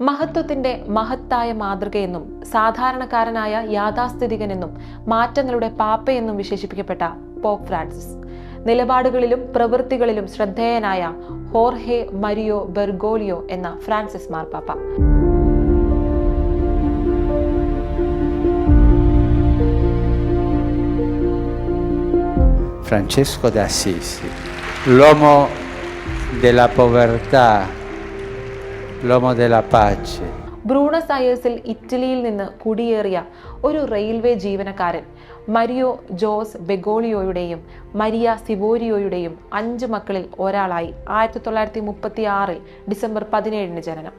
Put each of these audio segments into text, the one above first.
മഹത്വത്തിന്റെ മഹത്തായ മാതൃകയെന്നും സാധാരണക്കാരനായ യാഥാസ്ഥിതികനെന്നും മാറ്റങ്ങളുടെ പാപ്പയെന്നും വിശേഷിപ്പിക്കപ്പെട്ട പോപ്പ് ഫ്രാൻസിസ്. നിലപാടുകളിലും പ്രവൃത്തികളിലും ശ്രദ്ധേയനായ ഹോർഹെ മരിയോ ബെർഗോലിയോ എന്ന ഫ്രാൻസിസ് മാർപ്പാപ്പ. Francesco d'Assisi, l'uomo della povertà, l'uomo della pace, Buenos അയേഴ്സിൽ ഇറ്റലിയിൽ നിന്ന് കുടിയേറിയ ഒരു റെയിൽവേ ജീവനക്കാരൻ മരിയോ ജോസ് ബെഗോളിയോയുടെയും മരിയ സിവോരിയോയുടെയും അഞ്ച് മക്കളിൽ ഒരാളായി ആയിരത്തി തൊള്ളായിരത്തി മുപ്പത്തി ആറിൽ ഡിസംബർ പതിനേഴിന് ജനനം.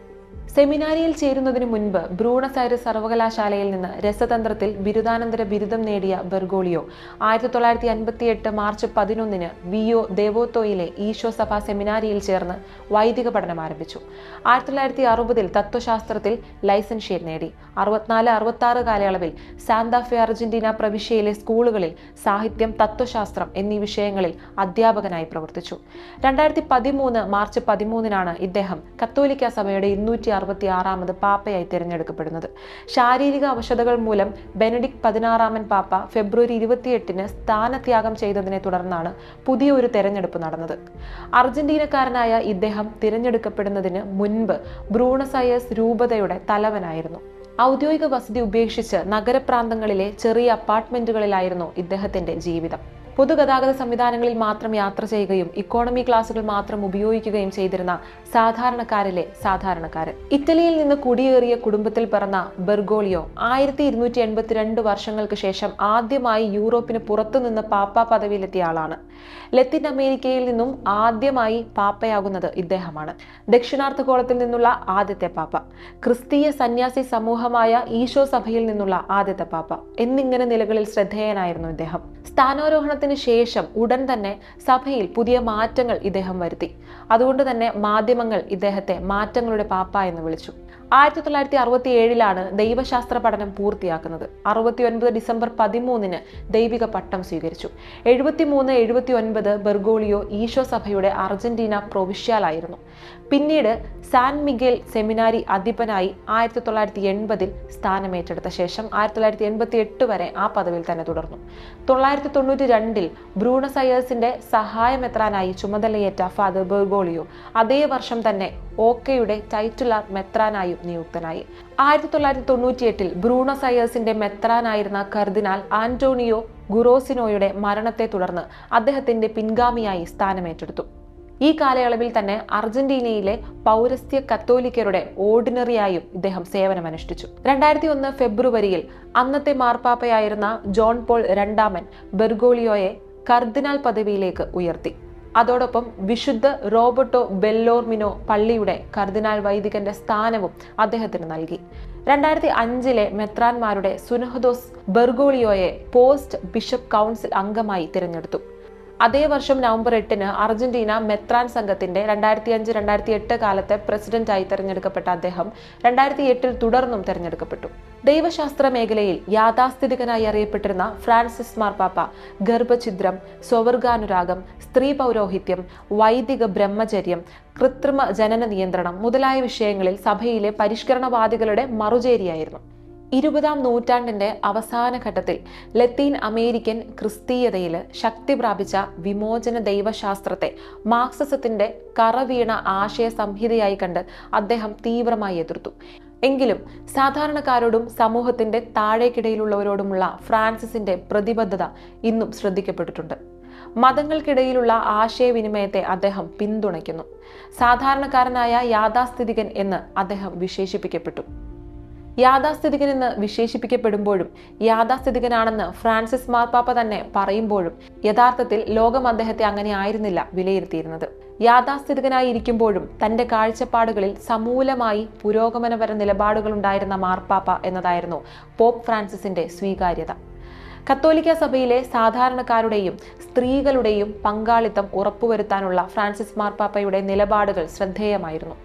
സെമിനാരിയിൽ ചേരുന്നതിന് മുൻപ് ബ്രൂണസ് ഐറിസ് സർവകലാശാലയിൽ നിന്ന് രസതന്ത്രത്തിൽ ബിരുദാനന്തര ബിരുദം നേടിയ ബെർഗോളിയോ. ആയിരത്തി തൊള്ളായിരത്തി അൻപത്തി എട്ട് മാർച്ച് പതിനൊന്നിന് വിയോ ദേവോത്തോയിലെ ഈശോ സഭ സെമിനാരിയിൽ ചേർന്ന് വൈദിക പഠനം ആരംഭിച്ചു. ആയിരത്തി തൊള്ളായിരത്തി അറുപതിൽ തത്വശാസ്ത്രത്തിൽ ലൈസൻഷ്യൻ നേടി. അറുപത്തിനാല് അറുപത്തി കാലയളവിൽ സാന്താഫെ അർജന്റീന പ്രവിശ്യയിലെ സ്കൂളുകളിൽ സാഹിത്യം തത്വശാസ്ത്രം എന്നീ വിഷയങ്ങളിൽ അധ്യാപകനായി പ്രവർത്തിച്ചു. രണ്ടായിരത്തി പതിമൂന്ന് മാർച്ച് പതിമൂന്നിനാണ് ഇദ്ദേഹം കത്തോലിക്ക സഭയുടെ ഇരുന്നൂറ്റി അറുപത്തി ആറാമത് പാപ്പയായി തിരഞ്ഞെടുക്കപ്പെടുന്നത്. ശാരീരിക അവശതകൾ മൂലം ബെനഡിക്ട് പതിനാറാമൻ പാപ്പ ഫെബ്രുവരി ഇരുപത്തിയെട്ടിന് സ്ഥാനത്യാഗം ചെയ്തതിനെ തുടർന്നാണ് പുതിയ ഒരു തെരഞ്ഞെടുപ്പ് നടന്നത്. അർജന്റീനക്കാരനായ ഇദ്ദേഹം തിരഞ്ഞെടുക്കപ്പെടുന്നതിന് മുൻപ് ബ്രൂണസയസ് രൂപതയുടെ തലവനായിരുന്നു. ഔദ്യോഗിക വസതി ഉപേക്ഷിച്ച് നഗരപ്രാന്തങ്ങളിലെ ചെറിയ അപ്പാർട്ട്മെന്റുകളിലായിരുന്നു ഇദ്ദേഹത്തിന്റെ ജീവിതം. പൊതുഗതാഗത സംവിധാനങ്ങളിൽ മാത്രം യാത്ര ചെയ്യുകയും ഇക്കോണമി ക്ലാസുകൾ മാത്രം ഉപയോഗിക്കുകയും ചെയ്തിരുന്ന സാധാരണക്കാരിലെ സാധാരണക്കാരൻ. ഇറ്റലിയിൽ നിന്ന് കുടിയേറിയ കുടുംബത്തിൽ പിറന്ന ബെർഗോളിയോ ആയിരത്തി ഇരുന്നൂറ്റി എൺപത്തിരണ്ട് വർഷങ്ങൾക്ക് ശേഷം ആദ്യമായി യൂറോപ്പിന് പുറത്തുനിന്ന് പാപ്പ പദവിയിലെത്തിയ ആളാണ്. ലത്തിൻ അമേരിക്കയിൽ നിന്നും ആദ്യമായി പാപ്പയാകുന്നത് ഇദ്ദേഹമാണ്. ദക്ഷിണാർദ്ധഗോളത്തിൽ നിന്നുള്ള ആദ്യത്തെ പാപ്പ ക്രിസ്തീയ സന്യാസി സമൂഹമായ ഈശോ സഭയിൽ നിന്നുള്ള ആദ്യത്തെ പാപ്പ എന്നിങ്ങനെ നിലകളിൽ ശ്രദ്ധേയനായിരുന്നു ഇദ്ദേഹം. സ്ഥാനാരോഹണത്തിന് ശേഷം ഉടൻ തന്നെ സഭയിൽ പുതിയ മാറ്റങ്ങൾ ഇദ്ദേഹം വരുത്തി. അതുകൊണ്ട് തന്നെ മാധ്യമങ്ങൾ ഇദ്ദേഹത്തെ മാറ്റങ്ങളുടെ പാപ്പ എന്ന് വിളിച്ചു. ആയിരത്തി തൊള്ളായിരത്തി അറുപത്തി ഏഴിലാണ് ദൈവശാസ്ത്ര പഠനം പൂർത്തിയാക്കുന്നത്. അറുപത്തി ഒൻപത് ഡിസംബർ പതിമൂന്നിന് ദൈവിക പട്ടം സ്വീകരിച്ചു. എഴുപത്തി മൂന്ന് എഴുപത്തി ഒൻപത് ബെർഗോളിയോ ഈശോ സഭയുടെ അർജന്റീന പ്രൊവിഷ്യാലായിരുന്നു പിന്നീട് സാൻ മിഗേൽ സെമിനാരി അധിപനായി ആയിരത്തി തൊള്ളായിരത്തി എൺപതിൽ സ്ഥാനമേറ്റെടുത്ത ശേഷം ആയിരത്തി തൊള്ളായിരത്തി എൺപത്തി എട്ട് വരെ ആ പദവിയിൽ തന്നെ തുടർന്നു. തൊള്ളായിരത്തി തൊണ്ണൂറ്റി രണ്ടിൽ ബ്രൂണസയേഴ്സിന്റെ സഹായമെത്രാനായി ചുമതലയേറ്റ ഫാദർ ബെർഗോളിയോ അതേ വർഷം തന്നെ ഓക്കയുടെ ടൈറ്റുലാർ മെത്രാനായും നിയുക്തനായി. ആയിരത്തി തൊള്ളായിരത്തി തൊണ്ണൂറ്റിയെട്ടിൽ ബ്രൂണസ് അയേഴ്സിന്റെ മെത്രാനായിരുന്ന കർദിനാൾ ആന്റോണിയോ ഗുറോസിനോയുടെ മരണത്തെ തുടർന്ന് അദ്ദേഹത്തിന്റെ പിൻഗാമിയായി സ്ഥാനമേറ്റെടുത്തു. ഈ കാലയളവിൽ തന്നെ അർജന്റീനയിലെ പൗരസ്ത്യ കത്തോലിക്കരുടെ ഓർഡിനറിയായും ഇദ്ദേഹം സേവനമനുഷ്ഠിച്ചു. രണ്ടായിരത്തി ഒന്ന് ഫെബ്രുവരിയിൽ അന്നത്തെ മാർപ്പാപ്പയായിരുന്ന ജോൺ പോൾ രണ്ടാമൻ ബെർഗോളിയോയെ കർദിനാൾ പദവിയിലേക്ക് ഉയർത്തി. അതോടൊപ്പം വിശുദ്ധ റോബർട്ടോ ബെല്ലോർമിനോ പള്ളിയുടെ കർദിനാൾ വൈദികന്റെ സ്ഥാനവും അദ്ദേഹത്തിന് നൽകി. രണ്ടായിരത്തി അഞ്ചിലെ മെത്രാൻമാരുടെ സുനഹദോസ് ബെർഗോളിയോയെ പോസ്റ്റ് ബിഷപ്പ് കൗൺസിൽ അംഗമായി തിരഞ്ഞെടുത്തു. അതേ വർഷം നവംബർ എട്ടിന് അർജന്റീന മെത്രാൻ സംഘത്തിന്റെ രണ്ടായിരത്തി അഞ്ച് രണ്ടായിരത്തി എട്ട് കാലത്തെ പ്രസിഡന്റായി തെരഞ്ഞെടുക്കപ്പെട്ട അദ്ദേഹം രണ്ടായിരത്തി എട്ടിൽ തുടർന്നും തെരഞ്ഞെടുക്കപ്പെട്ടു. ദൈവശാസ്ത്ര മേഖലയിൽ യാഥാസ്ഥിതികനായി അറിയപ്പെട്ടിരുന്ന ഫ്രാൻസിസ് മാർപ്പാപ്പ ഗർഭഛിദ്രം സ്വവർഗാനുരാഗം സ്ത്രീ പൗരോഹിത്യം വൈദിക ബ്രഹ്മചര്യം കൃത്രിമ ജനന നിയന്ത്രണം മുതലായ വിഷയങ്ങളിൽ സഭയിലെ പരിഷ്കരണവാദികളുടെ മറുചേരിയായിരുന്നു. ഇരുപതാം നൂറ്റാണ്ടിന്റെ അവസാന ഘട്ടത്തിൽ ലത്തീൻ അമേരിക്കൻ ക്രിസ്തീയതയിൽ ശക്തി പ്രാപിച്ച വിമോചന ദൈവശാസ്ത്രത്തെ മാർക്സിസത്തിന്റെ കറവീണ ആശയ സംഹിതയായി കണ്ട് അദ്ദേഹം തീവ്രമായി എതിർത്തു. എങ്കിലും സാധാരണക്കാരോടും സമൂഹത്തിന്റെ താഴേക്കിടയിലുള്ളവരോടുമുള്ള ഫ്രാൻസിസിന്റെ പ്രതിബദ്ധത ഇന്നും ശ്രദ്ധിക്കപ്പെട്ടിട്ടുണ്ട്. മതങ്ങൾക്കിടയിലുള്ള ആശയവിനിമയത്തെ അദ്ദേഹം പിന്തുണയ്ക്കുന്നു. സാധാരണക്കാരനായ യാഥാസ്ഥിതികൻ എന്ന് അദ്ദേഹം വിശേഷിപ്പിക്കപ്പെട്ടു. യാഥാസ്ഥിതികൻ എന്ന് വിശേഷിപ്പിക്കപ്പെടുമ്പോഴും യാഥാസ്ഥിതികനാണെന്ന് ഫ്രാൻസിസ് മാർപ്പാപ്പ തന്നെ പറയുമ്പോഴും യഥാർത്ഥത്തിൽ ലോകം അദ്ദേഹത്തെ അങ്ങനെ ആയിരുന്നില്ല വിലയിരുത്തിയിരുന്നത്. യാഥാസ്ഥിതികനായി ഇരിക്കുമ്പോഴും തന്റെ കാഴ്ചപ്പാടുകളിൽ സമൂലമായി പുരോഗമനപര നിലപാടുകളുണ്ടായിരുന്ന മാർപ്പാപ്പ എന്നതായിരുന്നു പോപ്പ് ഫ്രാൻസിസിന്റെ സ്വീകാര്യത. കത്തോലിക്ക സഭയിലെ സാധാരണക്കാരുടെയും സ്ത്രീകളുടെയും പങ്കാളിത്തം ഉറപ്പുവരുത്താനുള്ള ഫ്രാൻസിസ് മാർപ്പാപ്പയുടെ നിലപാടുകൾ ശ്രദ്ധേയമായിരുന്നു.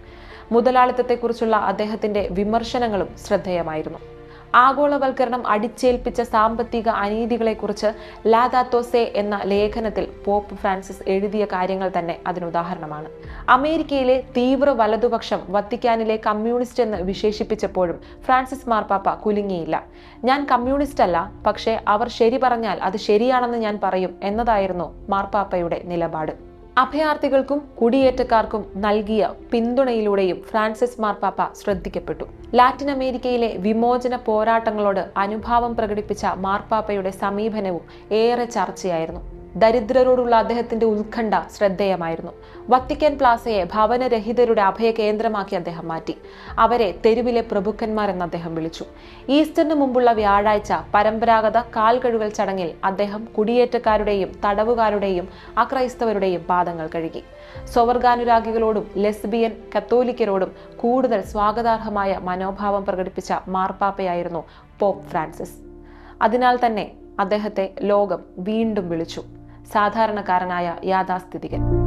മുതലാളിത്തത്തെക്കുറിച്ചുള്ള അദ്ദേഹത്തിന്റെ വിമർശനങ്ങളും ശ്രദ്ധേയമായിരുന്നു. ആഗോളവൽക്കരണം അടിച്ചേൽപ്പിച്ച സാമ്പത്തിക അനീതികളെക്കുറിച്ച് ലാദാത്തോസെ എന്ന ലേഖനത്തിൽ പോപ്പ് ഫ്രാൻസിസ് എഴുതിയ കാര്യങ്ങൾ തന്നെ അതിനുദാഹരണമാണ് അമേരിക്കയിലെ തീവ്ര വലതുപക്ഷം വത്തിക്കാനിലെ കമ്മ്യൂണിസ്റ്റ് എന്ന് വിശേഷിപ്പിച്ചപ്പോഴും ഫ്രാൻസിസ് മാർപ്പാപ്പ കുലുങ്ങിയില്ല. ഞാൻ കമ്മ്യൂണിസ്റ്റ് അല്ല പക്ഷേ അവർ ശരി പറഞ്ഞാൽ അത് ശരിയാണെന്ന് ഞാൻ പറയും എന്നതായിരുന്നു മാർപ്പാപ്പയുടെ നിലപാട്. അഭയാർത്ഥികൾക്കും കുടിയേറ്റക്കാർക്കും നൽകിയ പിന്തുണയിലൂടെയും ഫ്രാൻസിസ് മാർപ്പാപ്പ ശ്രദ്ധിക്കപ്പെട്ടു. ലാറ്റിൻ അമേരിക്കയിലെ വിമോചന പോരാട്ടങ്ങളോട് അനുഭാവം പ്രകടിപ്പിച്ച മാർപ്പാപ്പയുടെ സമീപനവും ഏറെ ചർച്ചയായിരുന്നു. ദരിദ്രരോടുള്ള അദ്ദേഹത്തിന്റെ ഉത്കണ്ഠ ശ്രദ്ധേയമായിരുന്നു. വത്തിക്കാൻ പ്ലാസയെ ഭവനരഹിതരുടെ അഭയ കേന്ദ്രമാക്കി അദ്ദേഹം മാറ്റി. അവരെ തെരുവിലെ പ്രഭുക്കന്മാർ എന്ന് അദ്ദേഹം വിളിച്ചു. ഈസ്റ്ററിന് മുമ്പുള്ള വ്യാഴാഴ്ച പരമ്പരാഗത കാൽ കഴുകൽ ചടങ്ങിൽ അദ്ദേഹം കുടിയേറ്റക്കാരുടെയും തടവുകാരുടെയും അക്രൈസ്തവരുടെയും പാദങ്ങൾ കഴുകി. സ്വവർഗാനുരാഗികളോടും ലെസ്ബിയൻ കത്തോലിക്കരോടും കൂടുതൽ സ്വാഗതാർഹമായ മനോഭാവം പ്രകടിപ്പിച്ച മാർപ്പാപ്പയായിരുന്നു പോപ്പ് ഫ്രാൻസിസ്. അതിനാൽ തന്നെ അദ്ദേഹത്തെ ലോകം വീണ്ടും വിളിച്ചു. സാധാരണക്കാരനായ യാഥാസ്ഥിതികൻ.